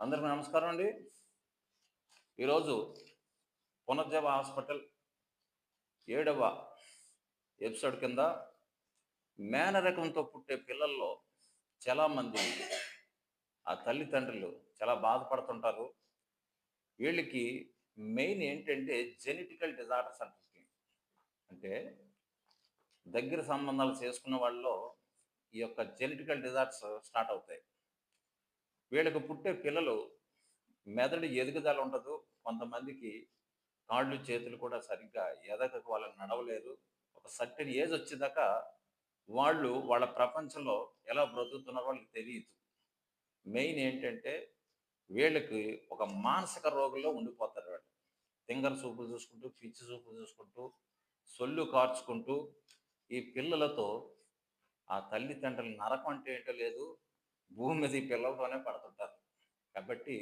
అందరికీ నమస్కారం అండి. ఈరోజు పునర్జీవ హాస్పిటల్ ఏడవ ఎపిసోడ్ కింద మేనరకంతో పుట్టే పిల్లల్లో చాలామంది ఆ తల్లిదండ్రులు చాలా బాధపడుతుంటారు. వీళ్ళకి మెయిన్ ఏంటంటే జెనెటికల్ డిజార్డర్స్ అంటే అంటే దగ్గర సంబంధాలు చేసుకున్న వాళ్ళలో ఈ యొక్క జెనెటికల్ డిజార్డర్స్ స్టార్ట్ అవుతాయి. వీళ్ళకు పుట్టే పిల్లలు మెదడు ఎదుగుదల ఉండదు. కొంతమందికి కాళ్ళు చేతులు కూడా సరిగ్గా ఎదగక వాళ్ళని నడవలేరు ఒక సర్టెన్ ఏజ్ వచ్చేదాకా వాళ్ళు వాళ్ళ ప్రపంచంలో ఎలా బ్రతుకుతున్నారో వాళ్ళకి తెలియదు. మెయిన్ ఏంటంటే వీళ్ళకి ఒక మానసిక రోగంలో ఉండిపోతారు వాళ్ళు. తింగర చూపు చూసుకుంటూ పిచ్చి చూపు చూసుకుంటూ సొల్లు కార్చుకుంటూ ఈ పిల్లలతో ఆ తల్లిదండ్రుల నరకం అంటే ఏంటో లేదు. భూమి మీద ఈ పిల్లలతోనే పడుతుంటారు. కాబట్టి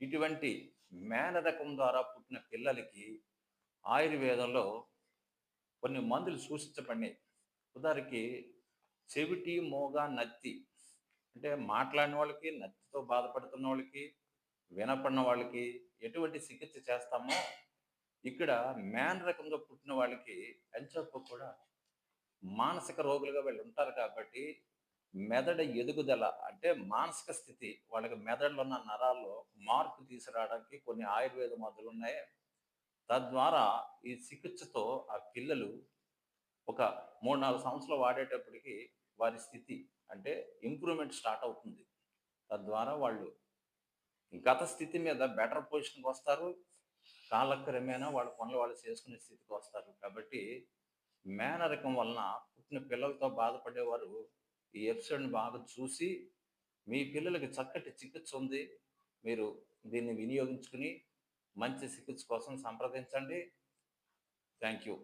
ఇటువంటి మేనరకం ద్వారా పుట్టిన పిల్లలకి ఆయుర్వేదంలో కొన్ని మందులు సూచించబడినాయి. ఉదాహరణకి చెవిటి మోగ నత్తి అంటే మాట్లాడిన వాళ్ళకి నత్తితో బాధపడుతున్న వాళ్ళకి వినపడిన వాళ్ళకి ఎటువంటి చికిత్స చేస్తామో ఇక్కడ మేన రకంగా పుట్టిన వాళ్ళకి ఎంచప్ప కూడా మానసిక రోగులుగా వీళ్ళు ఉంటారు కాబట్టి మెదడు ఎదుగుదల అంటే మానసిక స్థితి. వాళ్ళకి మెదడులో ఉన్న నరాల్లో మార్పు తీసుకురావడానికి కొన్ని ఆయుర్వేద మందులు ఉన్నాయి. తద్వారా ఈ చికిత్సతో ఆ పిల్లలు ఒక మూడు నాలుగు సంవత్సరాలు వాడేటప్పటికి వారి స్థితి అంటే ఇంప్రూవ్మెంట్ స్టార్ట్ అవుతుంది. తద్వారా వాళ్ళు గత స్థితి మీద బెటర్ పొజిషన్కి వస్తారు. కాలక్రమేణా వాళ్ళ పనులు వాళ్ళు చేసుకునే స్థితికి వస్తారు. కాబట్టి మేనరకం వలన పుట్టిన పిల్లలతో బాధపడేవారు ఈ ఎపిసోడ్ని బాగా చూసి మీ పిల్లలకి చక్కటి చికిత్స ఉంది. మీరు దీన్ని వినియోగించుకుని మంచి చికిత్స కోసం సంప్రదించండి. Thank you